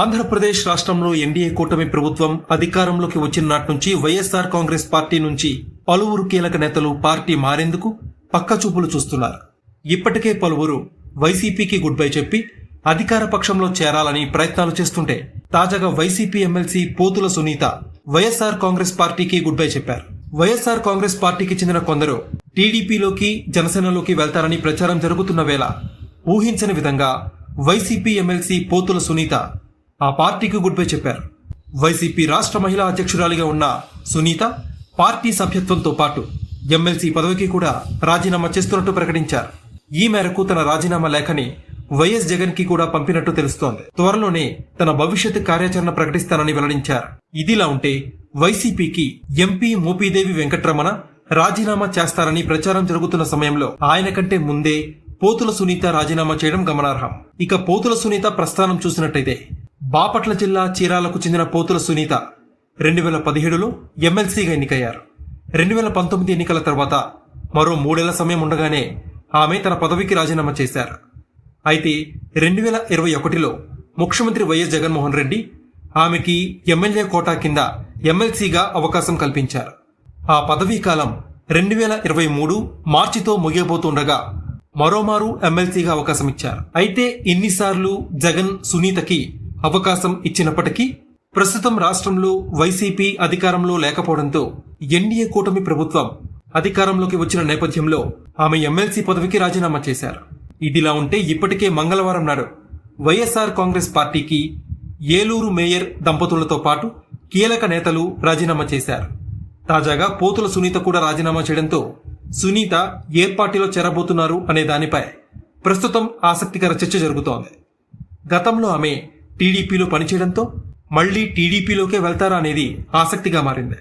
ఆంధ్రప్రదేశ్ రాష్ట్రంలో ఎన్డీఏ కూటమి ప్రభుత్వం అధికారంలోకి వచ్చిన నాటి నుంచి వైఎస్ఆర్ కాంగ్రెస్ పార్టీ నుంచి పలువురు కీలక నేతలు పార్టీ మారేందుకు పక్కచూపులు చూస్తున్నారు. ఇప్పటికే పలువురు వైసీపీకి గుడ్ బై చెప్పి అధికార పక్షంలో చేరాలని ప్రయత్నాలు చేస్తుంటే తాజాగా YCP MLC Pothula Sunitha YSR Congress పార్టీకి గుడ్ బై చెప్పారు. వైఎస్ఆర్ కాంగ్రెస్ పార్టీకి చెందిన కొందరు టీడీపీలోకి జనసేనలోకి వెళ్తారని ప్రచారం జరుగుతున్న వేళ ఊహించని విధంగా వైసీపీ ఎమ్మెల్సీ పోతుల సునీత ఆ పార్టీకి గుడ్ బై చెప్పారు. వైసీపీ రాష్ట్ర మహిళా అధ్యక్షురాలిగా ఉన్న సునీత పార్టీ సభ్యత్వంతో పాటు ఎమ్మెల్సీ పదవికి కూడా రాజీనామా చేస్తున్నట్టు ప్రకటించారు. ఈ మేరకు తన రాజీనామా లేఖని వైఎస్ జగన్కి కూడా పంపినట్టు తెలుస్తోంది. త్వరలోనే తన భవిష్యత్ కార్యాచరణ ప్రకటిస్తానని వెల్లడించారు. ఇదిలా ఉంటే వైసీపీకి ఎంపీ మోపీదేవి వెంకట్రమణ రాజీనామా చేస్తారని ప్రచారం జరుగుతున్న సమయంలో ఆయన కంటే ముందే పోతుల సునీత రాజీనామా చేయడం గమనార్హం. ఇక పోతుల సునీత ప్రస్థానం చూసినట్టయితే బాపట్ల జిల్లా చీరాలకు చెందిన పోతుల సునీత రెండు వేల పదిహేడులో ఎమ్మెల్సీగా ఎన్నికయ్యారు. రెండు వేల పంతొమ్మిది ఎన్నికల తర్వాత మరో మూడేళ్ళ సమయం ఉండగానే ఆమె తన పదవికి రాజీనామా చేశారు. అయితే రెండు వేల ఇరవై ఒకటిలో ముఖ్యమంత్రి వైఎస్ జగన్మోహన్ రెడ్డి ఆమెకి ఎమ్మెల్యే కోటా కింద ఎమ్మెల్సీగా అవకాశం కల్పించారు. ఆ పదవీ కాలం రెండు వేల ఇరవై మూడు మార్చితో ముగియబోతుండగా మరోమారు ఎమ్మెల్సీగా అవకాశం ఇచ్చారు. అయితే ఇన్నిసార్లు జగన్ సునీతకి అవకాశం ఇచ్చినప్పటికీ ప్రస్తుతం రాష్ట్రంలో వైసీపీ అధికారంలో లేకపోవడంతో ఎన్డీఏ కూటమి ప్రభుత్వం అధికారంలోకి వచ్చిన నేపథ్యంలో ఆమె ఎమ్మెల్సీ పదవికి రాజీనామా చేశారు. ఇదిలా ఉంటే ఇప్పటికే మంగళవారం నాడు వైఎస్ఆర్ కాంగ్రెస్ పార్టీకి ఏలూరు మేయర్ దంపతులతో పాటు కీలక నేతలు రాజీనామా చేశారు. తాజాగా పోతుల సునీత కూడా రాజీనామా చేయడంతో సునీత ఏ పార్టీలో చేరబోతున్నారు అనే దానిపై ప్రస్తుతం ఆసక్తికర చర్చ జరుగుతోంది. గతంలో ఆమె టీడీపీలో పనిచేయడంతో మళ్ళీ టీడీపీలోకే వెళ్తారా అనేది ఆసక్తిగా మారింది.